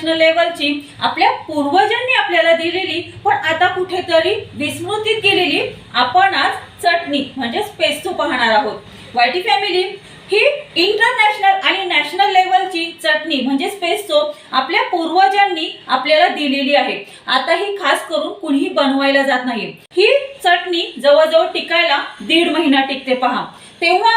International लेवलची आपल्या पूर्वजांनी आपल्याला दिलेली पण आता कुठेतरी विस्मृतीत गेलेली आपण आज चटणी म्हणजे पेस्तू पाहणार आहोत. वायटी फॅमिली ही इंटरनॅशनल आणि नॅशनल लेवलची चटणी म्हणजे पेस्तो आपल्या पूर्वजांनी आपल्याला दिलेली आहे. आता ही खास करून कुणीही बनवायला जात नाही. ही चटणी जवळजवळ टिकायला दीड महिना टिकते पहा. तेव्हा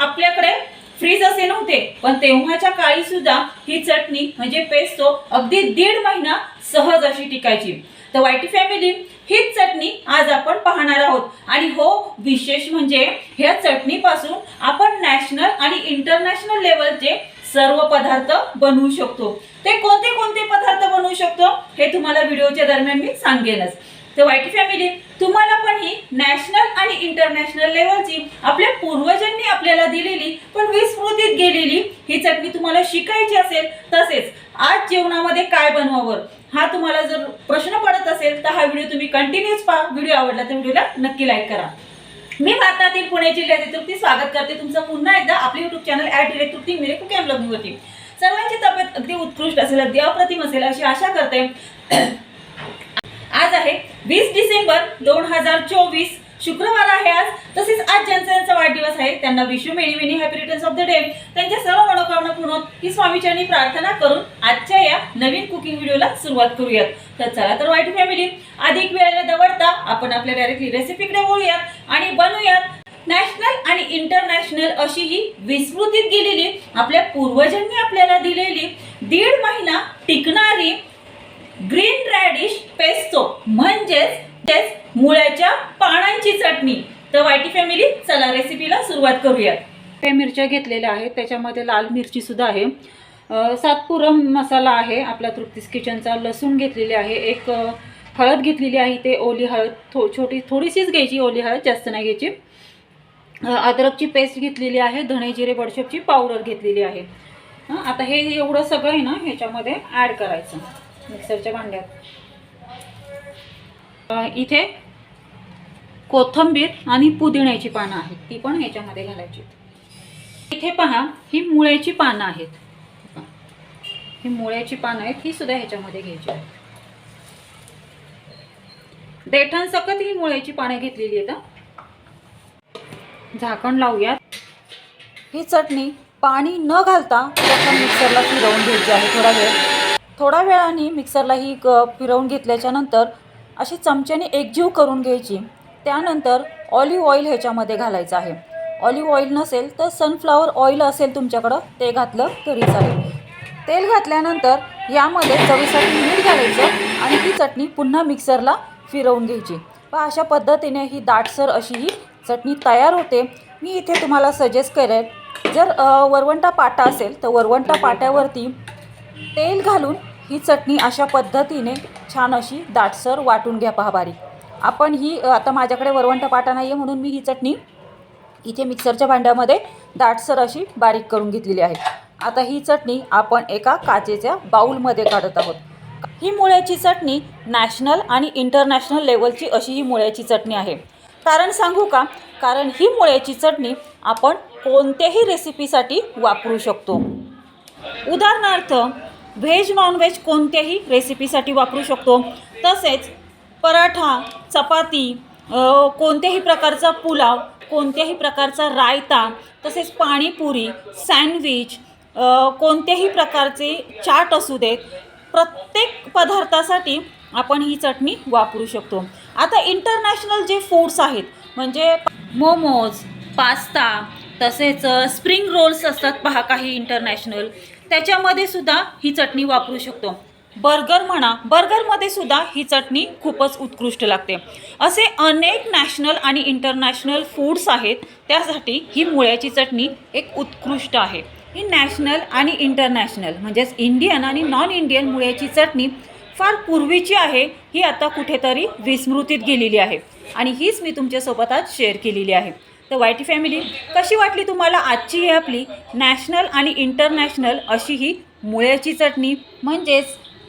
आपल्याकडे फ्रीज असे नव्हते. पण तेव्हाच्या काळी सुद्धा ही चटणी म्हणजे पेस्टो अगदी दीड महिना सहज अशी टिकायची. तर वाईटी फॅमिली हीच चटणी आज आपण पाहणार आहोत. आणि हो विशेष म्हणजे ह्या चटणीपासून आपण नॅशनल आणि इंटरनॅशनल लेवलचे सर्व पदार्थ बनवू शकतो. ते कोणते कोणते पदार्थ बनवू शकतो हे तुम्हाला व्हिडिओच्या दरम्यान मी सांगेनच. तर वाईट फॅमिली तुम्हाला पण ही नॅशनल आणि इंटरनॅशनल लेवलची आपल्या पूर्वजांनी आपल्याला दिलेली पण विस्मृतीत गेलेली ही चटणी तुम्हाला शिकायची असेल तसेच आज जेवणामध्ये काय बनवावं हा तुम्हाला जर प्रश्न पडत असेल तर हा व्हिडिओ तुम्ही कंटिन्यूच पहा. व्हिडिओ आवडला तर व्हिडिओला नक्की लाईक करा. मी भारतातील पुणे जिल्ह्यातील तृप्ती स्वागत करते. तुमचं पुन्हा एकदा आपले YouTube channel at direct Trupti Mire cook होती सर्वांची तब्येत अगदी उत्कृष्ट असेल अगदी अप्रतिम असेल अशी आशा करते. आज आहे वीस डिसेंबर दोन हजार चोवीस शुक्रवार आहे आज. तसेच आज ज्यांचा यांचा वाढदिवस आहे. त्यांना विश्व many many happy returns of the day त्यांच्या सर्व मनोकामना पूर्ण ही स्वामीचरणी प्रार्थना करून आजच्या या नवीन कुकिंग व्हिडिओला सुरुवात करूयात. तर चला तर वाईट फॅमिली अधिक वेळ दवडता आपण आपल्या डायरेक्टली रेसिपीकडे बोलूयात आणि बनवूयात नॅशनल आणि इंटरनॅशनल अशी ही विस्मृतीत गेलेली आपल्या पूर्वजांनी आपल्याला दिलेली दीड महिना टिकणारी ग्रीन रॅडिश पेस्टो म्हणजेच तेच मुळ्याच्या पानांची चटणी. तर वाईटी फॅमिली चला रेसिपीला सुरुवात करूया त्या मिरच्या घेतलेल्या आहेत त्याच्यामध्ये लाल मिरची सुद्धा आहे. सातपुरम मसाला आहे आपला तृप्तीस किचनचा. लसूण घेतलेली आहे एक हळद घेतलेली आहे ते ओली हळद. थो छोटी थोडीशीच घ्यायची ओली हळद जास्त नाही घ्यायची. अद्रकची पेस्ट घेतलेली आहे धणे जिरे बडशेपची पावडर घेतलेली आहे. आता हे एवढं सगळं आहे ना ह्याच्यामध्ये ॲड करायचं. मिक्सरच्या भांड्यात. इथे कोथंबीर आणि पुदिन्याची पानं आहेत. ती पण ह्याच्यामध्ये घालायची इथे पहा ही मुळ्याची पानं आहेत. ही मुळ्याची पानं आहेत ही सुद्धा ह्याच्यामध्ये घ्यायची आहेत. देठांसकत ही मुळ्याची पानं घेतलेली आहेत झाकण लावूयात. ही चटणी पाणी न घालता प्रथम मिक्सरला फिरवून घ्यायची आहे थोडा वेळ. थोड्या वेळाने मिक्सरला ही फिरवून घेतल्याच्यानंतर अशी चमच्याने एकजीव करून घ्यायची. त्यानंतर ऑलिव्ह ऑइल ह्याच्यामध्ये घालायचं आहे. ऑलिव्ह ऑइल नसेल तर सनफ्लावर ऑइल असेल तुमच्याकडं ते घातलं तरी चालेल. तेल घातल्यानंतर यामध्ये चवीसाठी मीठ घालायचं आणि ही चटणी पुन्हा मिक्सरला फिरवून घ्यायची. व अशा पद्धतीने ही दाटसर अशी ही चटणी तयार होते. मी इथे तुम्हाला सजेस्ट करेल जर वरवंटा पाटा असेल तर वरवंटा पाट्यावरती तेल घालून ही चटणी अशा पद्धतीने छान अशी दाटसर वाटून घ्या पहा बारीक आपण ही आता माझ्याकडे वरवंट पाटा नाही आहे म्हणून मी ही चटणी इथे मिक्सरच्या भांड्यामध्ये दाटसर अशी बारीक करून घेतलेली आहे. आता ही चटणी आपण एका काचेच्या बाऊलमध्ये काढत आहोत. ही मुळ्याची चटणी नॅशनल आणि इंटरनॅशनल लेवलची अशी ही मुळ्याची चटणी आहे. कारण सांगू का? कारण ही मुळ्याची चटणी आपण कोणत्याही रेसिपीसाठी वापरू शकतो. उदाहरणार्थ व्हेज नॉनव्हेज कोणत्याही रेसिपीसाठी वापरू शकतो. तसेच पराठा चपाती कोणत्याही प्रकारचा पुलाव कोणत्याही प्रकारचा रायता तसेच पाणीपुरी सँडविच कोणत्याही प्रकारचे चाट असू देत प्रत्येक पदार्थासाठी आपण ही चटणी वापरू शकतो. आता इंटरनॅशनल जे फूड्स आहेत म्हणजे मोमोज पास्ता तसेच स्प्रिंग रोल्स असतात. पहा काही इंटरनॅशनल त्याच्यामध्ये सुद्धा ही चटणी वापरू शकतो. बर्गर म्हणा बर्गरमध्ये सुद्धा ही चटणी खूपच उत्कृष्ट लागते. असे अनेक नॅशनल आणि इंटरनॅशनल फूड्स आहेत त्यासाठी ही मुळ्याची चटणी एक उत्कृष्ट आहे. ही नॅशनल आणि इंटरनॅशनल म्हणजेच इंडियन आणि नॉन इंडियन मुळ्याची चटणी फार पूर्वीची आहे ही आता कुठेतरी विस्मृतीत गेलेली आहे. आणि हीच मी तुमच्यासोबत आज शेअर केलेली आहे. तर वायटी फॅमिली कशी वाटली तुम्हाला आजची ही आपली नॅशनल आणि इंटरनॅशनल अशी ही मुळ्याची चटणी? म्हणजेच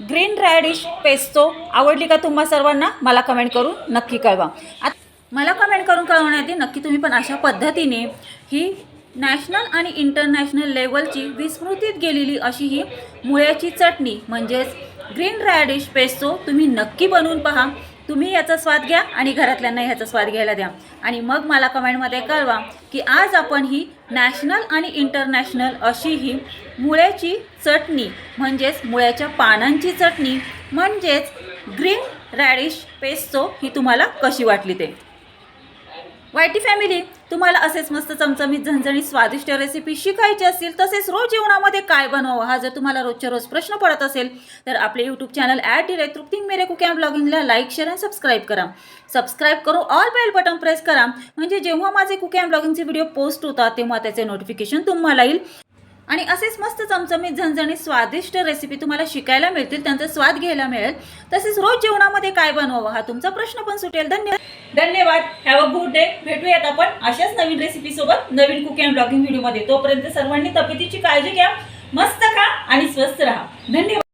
ग्रीन रॅडिश पेस्तो आवडली का तुम्हा सर्वांना? मला कमेंट करून नक्की कळवा. आत- मला कमेंट करून कळवण्यात नक्की तुम्ही पण अशा पद्धतीने ही नॅशनल आणि इंटरनॅशनल लेवलची विस्मृतीत गेलेली अशी ही मुळ्याची चटणी म्हणजेच ग्रीन रॅडिश पेस्टो तुम्ही नक्की बनवून पहा. तुम्ही याचा स्वाद घ्या आणि घरातल्यांना ह्याचा स्वाद घ्यायला द्या. आणि मग मला कमेंटमध्ये कळवा की आज आपण ही नॅशनल आणि इंटरनॅशनल अशी ही मुळ्याची चटणी म्हणजेच मुळ्याच्या पानांची चटणी म्हणजेच ग्रीन रॅडिश पेस्टो ही तुम्हाला कशी वाटली ते. वायटी फॅमिली तुम्हाला असेच मस्त चमचमीत झणझणीत स्वादिष्ट रेसिपी शिकायची असतील तसेच रोज जेवणामध्ये काय बनवावं हा जर तुम्हाला रोजच्या रोज प्रश्न पडत असेल तर आपले यूट्यूब चॅनल ॲट डिरे तृप्तिंग मेरे कुक ब्लॉगिंगला लाईक शेअर आणि सबस्क्राईब करा. सबस्क्राईब करून ऑल बेल बटन प्रेस करा. म्हणजे जेव्हा माझे कुकॅम ब्लॉगिंगचे व्हिडिओ पोस्ट होतात तेव्हा त्याचे नोटिफिकेशन तुम्हाला येईल. आणि असेच मस्त चमचमीत झणझणीत स्वादिष्ट रेसिपी तुम्हाला शिकायला मिळतील त्यांचा स्वाद घ्यायला मिळेल. तसेच रोज जेवणामध्ये काय बनवावं हा तुमचा प्रश्न पण सुटेल. धन्यवाद. धन्यवाद. हॅव अ गुड डे भेटूयात आपण अशाच नवीन रेसिपीसोबत नवीन कुकिंग ब्लॉगिंग व्हिडिओमध्ये तोपर्यंत सर्वांनी तब्येतीची काळजी घ्या मस्त खा आणि स्वस्थ राहा. धन्यवाद.